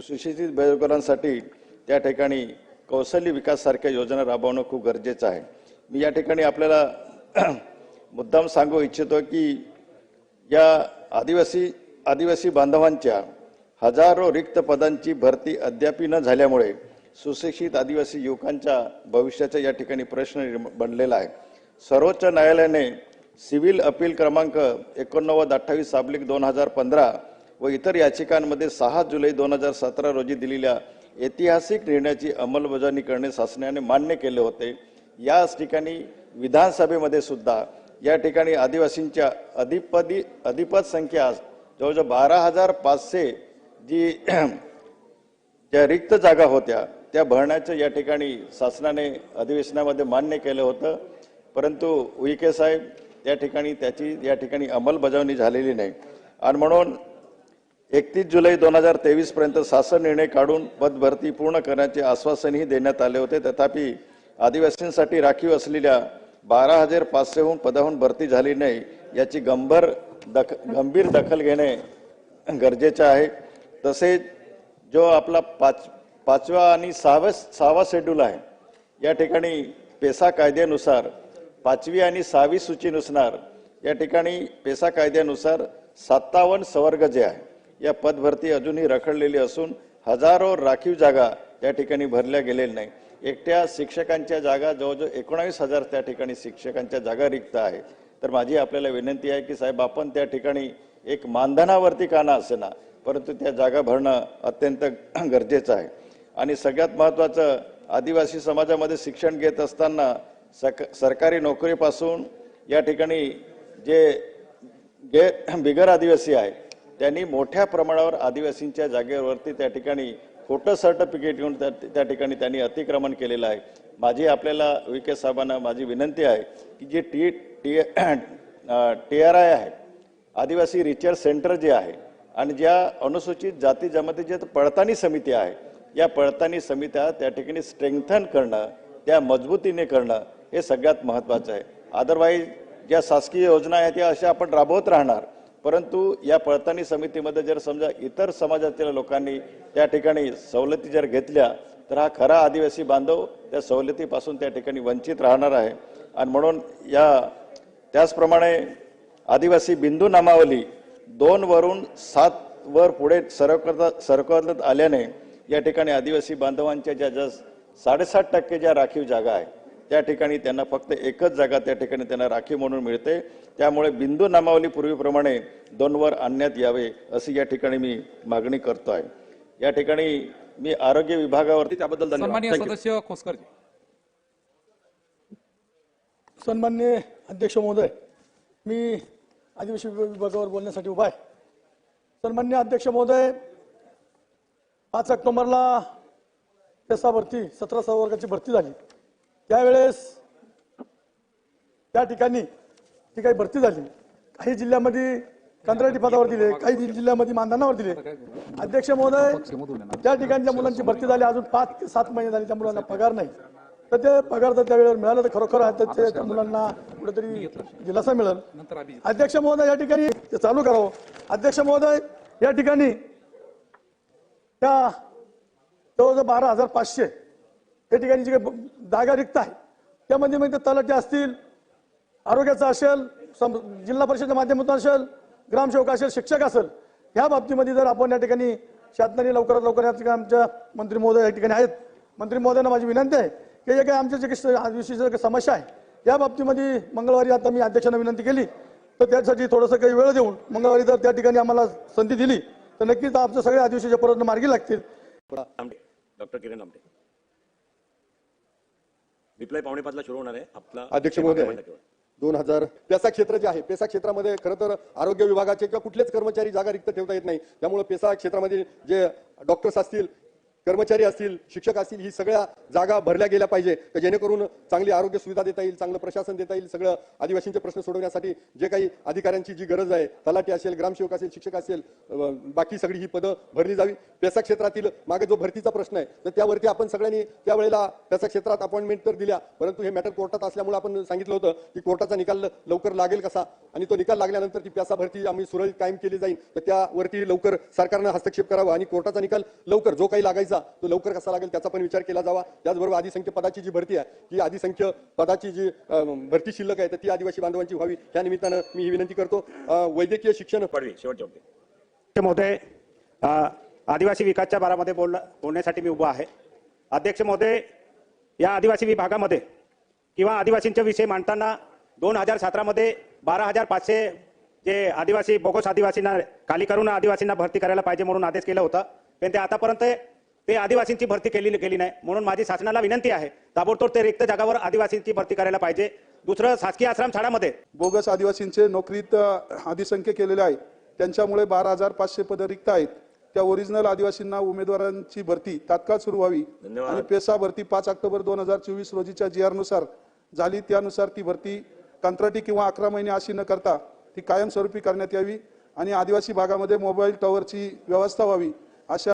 सुशिक्षित बेरोजगारांसाठी त्या ठिकाणी कौशल्य विकाससारख्या योजना राबवणं खूप गरजेचं आहे. मी या ठिकाणी आपल्याला मुद्दाम सांगू इच्छितो की या आदिवासी आदिवासी बांधवांच्या हजारो रिक्त पदांची भरती अद्यापी न झाल्यामुळे सुशिक्षित आदिवासी युवकांच्या भविष्याचा या ठिकाणी प्रश्न बनलेला आहे. सर्वोच्च न्यायालयाने सिव्हिल अपील क्रमांक एकोणनव्वद अठ्ठावीस साबलिक दोन हजार पंधरा व इतर याचिकांमध्ये सहा जुलै दोन हजार सतरा रोजी दिलेल्या ऐतिहासिक निर्णयाची अंमलबजावणी करणे शासनाने मान्य केले होते. याच ठिकाणी विधानसभेमध्ये सुद्धा या ठिकाणी आदिवासींच्या अधिपदी अधिपद संख्या जवळजवळ बारा हजार पाचशे जी ज्या रिक्त जागा होत्या त्या भरण्याचं या ठिकाणी शासनाने अधिवेशनामध्ये मान्य केलं होतं. परंतु उईके साहेब त्या ठिकाणी त्याची या ठिकाणी अंमलबजावणी झालेली नाही. आणि म्हणून एकतीस जुलै दोन हजार तेवीस पर्यंत शासन निर्णय काढून पदभरती पूर्ण करण्याचे आश्वासनही देण्यात आले होते. तथापि आदिवासींसाठी राखीव असलेल्या बारा हजार पाचशेहून पदाहून भरती झाली नाही याची गंभीर दख गंभीर दखल घेणे गरजेचे आहे. तसेच जो आपला पाच पाचवा आणि सहावा सहावा शेड्यूल आहे या ठिकाणी पेसा कायद्यानुसार पाचवी आणि सहावी सूचीनुसार या ठिकाणी पेसा कायद्यानुसार सत्तावन्न संवर्ग जे आहे या पदभरती अजूनही रखडलेली असून हजारो राखीव जागा या ठिकाणी भरल्या गेलेल्या नाही. एकट्या शिक्षकांच्या जागा जवळजवळ एकोणावीस हजार त्या ठिकाणी शिक्षकांच्या जागा रिक्त आहे. तर माझी आपल्याला विनंती आहे की साहेब आपण त्या ठिकाणी एक मानधनावरती का ना असेना परंतु त्या जागा भरणं अत्यंत गरजेचं आहे. आणि सगळ्यात महत्त्वाचं आदिवासी समाजामध्ये शिक्षण घेत असताना सक सरकारी नोकरीपासून या ठिकाणी जे गे बिगर आदिवासी आहे त्यांनी मोठ्या प्रमाणावर आदिवासींच्या जागेवरती त्या ठिकाणी खोटं सर्टिफिकेट घेऊन त्या त्या ठिकाणी त्यांनी अतिक्रमण केलेलं आहे. माझी आपल्याला विके साहेबांना माझी विनंती आहे की जे T T T R I आहे आदिवासी रिसर्च सेंटर जे आहे आणि ज्या अनुसूचित जाती जमातीच्या पडताळणी समिती आहे या पडताळणी समित्या त्या ठिकाणी स्ट्रेंथन करणं त्या मजबूतीने करणं हे सगळ्यात महत्त्वाचं आहे. अदरवाईज ज्या शासकीय योजना आहेत त्या अशा आपण राबवत राहणार. परंतु या पडताळणी समितीमध्ये जर समजा इतर समाजातील लोकांनी त्या ठिकाणी सवलती जर घेतल्या तर हा खरा आदिवासी बांधव त्या सवलतीपासून त्या ठिकाणी वंचित राहणार आहे. आणि म्हणून या त्याचप्रमाणे आदिवासी बिंदू नामावली दोन वरून सात वर पुढे सरकवत सरकवत आल्याने या ठिकाणी आदिवासी बांधवांच्या ज्या ज्या साडेसात टक्के ज्या राखीव जागा आहे त्या ठिकाणी त्यांना फक्त एकच जागा त्या ठिकाणी त्यांना राखीव म्हणून मिळते. त्यामुळे बिंदू नामावली पूर्वीप्रमाणे दोनवर आणण्यात यावे अशी या ठिकाणी मी मागणी करतो आहे या ठिकाणी मी आरोग्य विभागावरती त्याबद्दल. सदस्य खोसकर सन्मान्य अध्यक्ष महोदय मी आदिवासी विभागावर बोलण्यासाठी उभा आहे. सन्मान्य अध्यक्ष महोदय पाच ऑक्टोबरला पेसा भरती सतरा सहा वर्गाची भरती झाली. त्यावेळेस त्या ठिकाणी ती काही भरती झाली काही जिल्ह्यामध्ये कंत्राटी पदावर दिले काही जिल्ह्यामध्ये मानधनावर दिले. अध्यक्ष महोदय त्या ठिकाणच्या मुलांची भरती झाली अजून पाच ते सात महिने झाले त्या मुलांना पगार नाही. तर ते पगार जर त्या वेळेवर मिळालं तर खरोखर ते त्या मुलांना कुठेतरी दिलासा मिळेल. अध्यक्ष महोदय या ठिकाणी ते चालू करावं. अध्यक्ष महोदय या ठिकाणी त्या जवळजवळ बारा हजार पाचशे या ठिकाणी जे काही जागा रिक्त आहे त्यामध्ये मग ते तलाठी असतील आरोग्याचं असेल सम- जिल्हा परिषदेच्या माध्यमातून असेल ग्रामसेवक असेल शिक्षक असेल ह्या बाबतीमध्ये जर आपण या ठिकाणी शासनाने लवकरात लवकर या ठिकाणी आमच्या मंत्री महोदय या ठिकाणी आहेत. मंत्री महोदयांना माझी विनंती आहे की जे काही आमच्या जे काही विषयी जे समस्या आहे या बाबतीमध्ये मंगळवारी आता मी अध्यक्षांना विनंती केली. तर त्यासाठी थोडंसं काही वेळ देऊन मंगळवारी जर त्या ठिकाणी आम्हाला संधी दिली तर नक्कीच आमच्या सगळ्या आदिवासीच्या प्रश्न मार्गी लागतील. डॉक्टर किरण आमटे. रिप्लाय पावणे पाचला सुरू होणार आहे आपला अध्यक्ष महोदय. दोन हजार पेसा क्षेत्र जे आहे पेसा क्षेत्रामध्ये खरं तर आरोग्य विभागाचे किंवा कुठलेच कर्मचारी जागा रिक्त ठेवता येत नाही त्यामुळे पेसा क्षेत्रामध्ये जे डॉक्टर्स असतील कर्मचारी असतील शिक्षक असतील ही सगळ्या जागा भरल्या गेल्या पाहिजे. जेणेकरून चांगली आरोग्य सुविधा देता येईल चांगलं प्रशासन देता येईल सगळं आदिवासींचे प्रश्न सोडवण्यासाठी जे काही अधिकाऱ्यांची जी गरज आहे तलाठी असेल ग्रामसेवक असेल शिक्षक असेल बाकी सगळी ही पदं भरली जावी. पेसा क्षेत्रातील मागे जो भरतीचा प्रश्न आहे तर त्यावरती आपण सगळ्यांनी त्यावेळेला पेसा क्षेत्रात अपॉइंटमेंट तर दिल्या परंतु हे मॅटर कोर्टात असल्यामुळे आपण सांगितलं होतं की कोर्टाचा निकाल लवकर लागेल कसा? आणि तो निकाल लागल्यानंतर ती पेसा भरती आम्ही सुरळीत कायम केली जाईल. तर त्यावरती लवकर सरकारनं हस्तक्षेप करावा आणि कोर्टाचा निकाल लवकर जो काही लागायचा तो लवकर कसा लागेल त्याचा पण विचार केला जावा. त्याचबरोबर आदिसंख्य पदाची जी भरती आहे ती आदिसंख्य पदाची जी भरती शिल्लक आहे तर ती आदिवासी बांधवांची व्हावी. त्या निमित्तानं मी ही विनंती करतो वैद्यकीय शिक्षण महोदय आदिवासी विकासच्या बारामध्ये बोल बोलण्यासाठी मी उभा आहे. अध्यक्ष महोदय या आदिवासी विभागामध्ये किंवा आदिवासींच्या विषय मांडताना दोन हजार सतरामध्ये बारा हजार पाचशे जे आदिवासी बोगस आदिवासींना खाली करून आदिवासींना भरती करायला पाहिजे म्हणून आदेश केला होता. पण ते आतापर्यंत ते आदिवासींची भरती केली गेली नाही. म्हणून माझी शासनाला विनंती आहे ताबडतोब ते रिक्त जागावर आदिवासींची भरती करायला पाहिजे. दुसरं शासकीय आश्रम शाळामध्ये. बोगस आदिवासींचे नोकरीत अ, आधिसंख्य केलेले आहे. त्यांच्यामुळे बारा हजार पाचशे पदं रिक्त आहेत. त्या ओरिजिनल आदिवासींना उमेदवारांची भरती तात्काळ सुरू व्हावी. आणि पेसा भरती पाच ऑक्टोबर दोन हजार चोवीस रोजीच्या जी नुसार झाली. त्यानुसार ती भरती कंत्राटी किंवा अकरा महिने अशी न करता ती कायमस्वरूपी करण्यात यावी. आणि आदिवासी भागामध्ये मोबाईल टॉवरची व्यवस्था व्हावी. 阿香。